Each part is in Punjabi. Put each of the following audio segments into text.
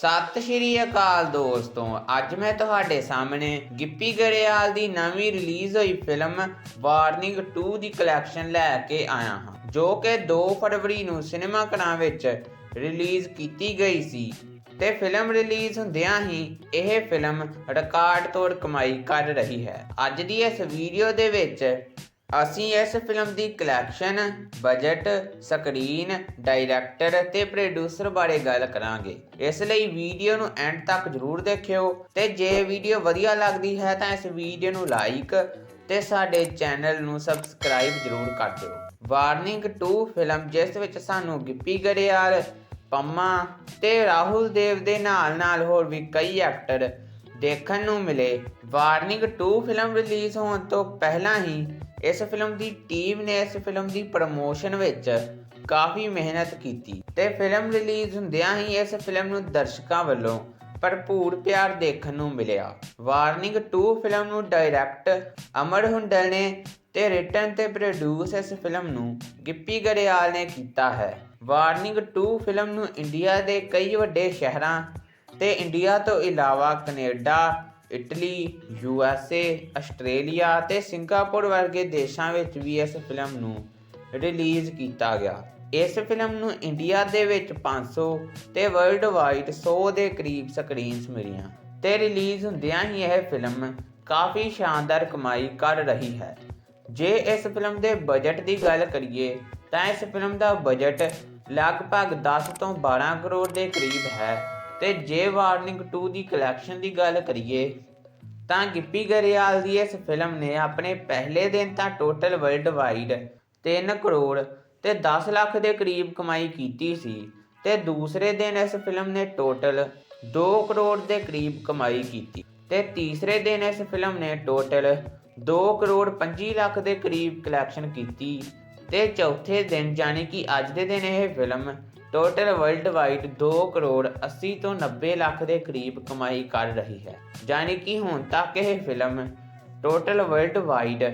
ਸਤਿ ਸ਼੍ਰੀ ਅਕਾਲ ਦੋਸਤੋ। ਅੱਜ ਮੈਂ ਤੁਹਾਡੇ ਸਾਹਮਣੇ ਗਿੱਪੀ ਗਰੇਵਾਲ ਦੀ ਨਵੀਂ ਰਿਲੀਜ਼ ਹੋਈ ਫਿਲਮ ਵਾਰਨਿੰਗ 2 ਦੀ ਕਲੈਕਸ਼ਨ ਲੈ ਕੇ ਆਇਆ ਹਾਂ, ਜੋ ਕਿ 2 ਫਰਵਰੀ ਨੂੰ ਸਿਨੇਮਾ ਘਰਾਂ ਵਿੱਚ ਰਿਲੀਜ਼ ਕੀਤੀ ਗਈ ਸੀ। ਤੇ ਫਿਲਮ ਰਿਲੀਜ਼ ਹੁੰਦਿਆਂ ਹੀ ਇਹ ਫਿਲਮ ਰਿਕਾਰਡ ਤੋੜ ਕਮਾਈ ਕਰ ਰਹੀ ਹੈ। ਅੱਜ ਦੀ ਇਸ ਵੀਡੀਓ ਦੇ ਵਿੱਚ ਅਸੀਂ ਇਸ ਫਿਲਮ ਦੀ ਕਲੈਕਸ਼ਨ ਬਜਟ ਸਕਰੀਨ ਡਾਇਰੈਕਟਰ ਤੇ ਪ੍ਰੋਡਿਊਸਰ ਬਾਰੇ ਗੱਲ ਕਰਾਂਗੇ। ਇਸ ਲਈ ਵੀਡੀਓ ਨੂੰ ਐਂਡ ਤੱਕ ਜ਼ਰੂਰ ਦੇਖਿਓ ਤੇ ਜੇ ਵੀਡੀਓ ਵਧੀਆ ਲੱਗਦੀ ਹੈ ਤਾਂ ਇਸ ਵੀਡੀਓ ਨੂੰ ਲਾਈਕ ਤੇ ਸਾਡੇ ਚੈਨਲ ਨੂੰ ਸਬਸਕ੍ਰਾਈਬ ਜ਼ਰੂਰ ਕਰ ਦਿਓ। ਵਾਰਨਿੰਗ 2 ਫਿਲਮ ਜਿਸ ਵਿੱਚ ਸਾਨੂੰ ਗਿੱਪੀ ਗਰੇਵਾਲ, ਪੰਮਾ ਤੇ ਰਾਹੁਲ ਦੇਵ ਦੇ ਨਾਲ ਨਾਲ ਹੋਰ ਵੀ ਕਈ ਐਕਟਰ ਦੇਖਣ ਨੂੰ ਮਿਲੇ। ਵਾਰਨਿੰਗ 2 ਫਿਲਮ ਰਿਲੀਜ਼ ਹੋਣ ਤੋਂ ਪਹਿਲਾਂ ਹੀ ਇਸ ਫਿਲਮ ਦੀ ਟੀਮ ਨੇ ਇਸ ਫਿਲਮ ਦੀ ਪ੍ਰਮੋਸ਼ਨ ਵਿੱਚ ਕਾਫੀ ਮਿਹਨਤ ਕੀਤੀ ਤੇ ਫਿਲਮ ਰਿਲੀਜ਼ ਹੁੰਦਿਆਂ ਹੀ ਇਸ ਫਿਲਮ ਨੂੰ ਦਰਸ਼ਕਾਂ ਵੱਲੋਂ ਭਰਪੂਰ ਪਿਆਰ ਦੇਖਣ ਨੂੰ ਮਿਲਿਆ। ਵਾਰਨਿੰਗ 2 ਫਿਲਮ ਨੂੰ ਡਾਇਰੈਕਟ ਅਮਰ ਹੁੰਡਲ ਨੇ ਤੇ ਰਿਟਨ ਤੇ ਪ੍ਰੋਡਿਊਸ ਇਸ ਫਿਲਮ ਨੂੰ ਗਿੱਪੀ ਗਰੇਵਾਲ ਨੇ ਕੀਤਾ ਹੈ। ਵਾਰਨਿੰਗ 2 ਫਿਲਮ ਨੂੰ ਇੰਡੀਆ ਦੇ ਕਈ ਵੱਡੇ ਸ਼ਹਿਰਾਂ ਤੇ ਇੰਡੀਆ ਤੋਂ ਇਲਾਵਾ Canada, Italy, U S A, Australia ਤੇ ਸਿੰਗਾਪੁਰ ਵਰਗੇ ਦੇਸ਼ਾਂ ਵਿੱਚ ਵੀ ਇਸ ਫਿਲਮ ਨੂੰ ਰਿਲੀਜ਼ ਕੀਤਾ ਗਿਆ। ਇਸ ਫਿਲਮ ਨੂੰ ਇੰਡੀਆ ਦੇ ਵਿੱਚ 500 ਤੇ ਵਰਲਡ ਵਾਈਡ 100 ਦੇ ਕਰੀਬ ਸਕਰੀਨਸ ਮਿਲੀਆਂ ਤੇ ਰਿਲੀਜ਼ ਹੁੰਦਿਆਂ ਹੀ ਇਹ ਫਿਲਮ ਕਾਫੀ ਸ਼ਾਨਦਾਰ ਕਮਾਈ ਕਰ ਰਹੀ ਹੈ। ਜੇ ਇਸ ਫਿਲਮ ਦੇ ਬਜਟ ਦੀ ਗੱਲ ਕਰੀਏ, ਤਾਂ ਇਸ ਫਿਲਮ ਦਾ ਬਜਟ ਲਗਭਗ 10 ਤੋਂ 12 ਕਰੋੜ ਦੇ ਕਰੀਬ ਹੈ। ਤੇ ਜੇ ਵਾਰਨਿੰਗ 2 ਦੀ ਕਲੈਕਸ਼ਨ ਦੀ ਗੱਲ ਕਰੀਏ, ਤਾਂ ਗਿੱਪੀ ਗਰੇਵਾਲ ਦੀ ਇਸ ਫਿਲਮ ਨੇ ਆਪਣੇ ਪਹਿਲੇ ਦਿਨ ਤਾਂ ਟੋਟਲ ਵਰਲਡ ਵਾਈਡ 3 ਕਰੋੜ ਤੇ 10 ਲੱਖ ਦੇ ਕਰੀਬ ਕਮਾਈ ਕੀਤੀ ਸੀ ਤੇ ਦੂਸਰੇ ਦਿਨ ਇਸ ਫਿਲਮ ਨੇ ਟੋਟਲ 2 ਕਰੋੜ ਦੇ ਕਰੀਬ ਕਮਾਈ ਕੀਤੀ ਤੇ ਤੀਸਰੇ ਦਿਨ ਇਸ ਫਿਲਮ ਨੇ ਟੋਟਲ 2 ਕਰੋੜ 25 ਲੱਖ ਦੇ ਕਰੀਬ ਕਲੈਕਸ਼ਨ ਕੀਤੀ ਤੇ ਚੌਥੇ ਦਿਨ ਯਾਨੀ ਕਿ ਅੱਜ ਦੇ ਦਿਨ ਇਹ film total world wide 2 crore 80 ਤੋਂ 90 ਲੱਖ ਦੇ ਕਰੀਬ ਕਮਾਈ ਕਰ ਰਹੀ ਹੈ। ਯਾਨੀ ਕਿ ਹੁਣ ਤੱਕ ਇਹ ਫਿਲਮ ਟੋਟਲ ਵਰਲਡ ਵਾਈਡ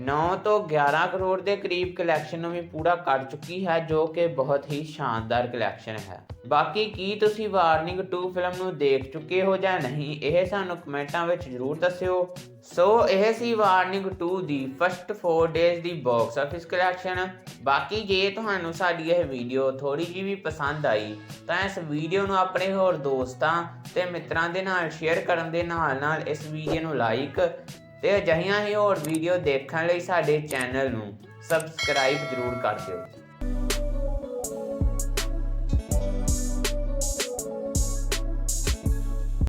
9 ਤੋਂ 11 ਕਰੋੜ ਦੇ ਕਰੀਬ ਕਲੈਕਸ਼ਨ ਨੂੰ ਵੀ ਪੂਰਾ ਕਰ ਚੁੱਕੀ ਹੈ, ਜੋ ਕਿ ਬਹੁਤ ਹੀ ਸ਼ਾਨਦਾਰ ਕਲੈਕਸ਼ਨ ਹੈ। ਬਾਕੀ ਕੀ ਤੁਸੀਂ ਵਾਰਨਿੰਗ 2 ਫਿਲਮ ਨੂੰ ਦੇਖ ਚੁੱਕੇ ਹੋ ਜਾਂ ਨਹੀਂ, ਇਹ ਸਾਨੂੰ ਕਮੈਂਟਾਂ ਵਿੱਚ ਜ਼ਰੂਰ ਦੱਸਿਓ। ਸੋ, ਇਹ ਸੀ ਵਾਰਨਿੰਗ 2 ਦੀ ਫਸਟ 4 ਡੇਜ਼ ਦੀ ਬਾਕਸ ਆਫਿਸ ਕਲੈਕਸ਼ਨ ਬਾਕੀ ਜੇ ਤੁਹਾਨੂੰ ਸਾਡੀ ਇਹ ਵੀਡੀਓ ਥੋੜੀ ਜਿਹੀ ਵੀ ਪਸੰਦ ਆਈ, ਤਾਂ ਇਸ ਵੀਡੀਓ ਨੂੰ ਆਪਣੇ ਹੋਰ ਦੋਸਤਾਂ ਤੇ ਮਿੱਤਰਾਂ ਦੇ ਨਾਲ ਸ਼ੇਅਰ ਕਰਨ ਦੇ ਨਾਲ ਨਾਲ ਇਸ ਵੀਡੀਓ ਨੂੰ ਲਾਈਕ ਤੇ ਅਜਿਹੀਆਂ ਹੀ ਹੋਰ ਵੀਡੀਓ ਦੇਖਣ ਲਈ ਸਾਡੇ ਚੈਨਲ ਨੂੰ ਸਬਸਕ੍ਰਾਈਬ ਜ਼ਰੂਰ ਕਰ ਦਿਓ।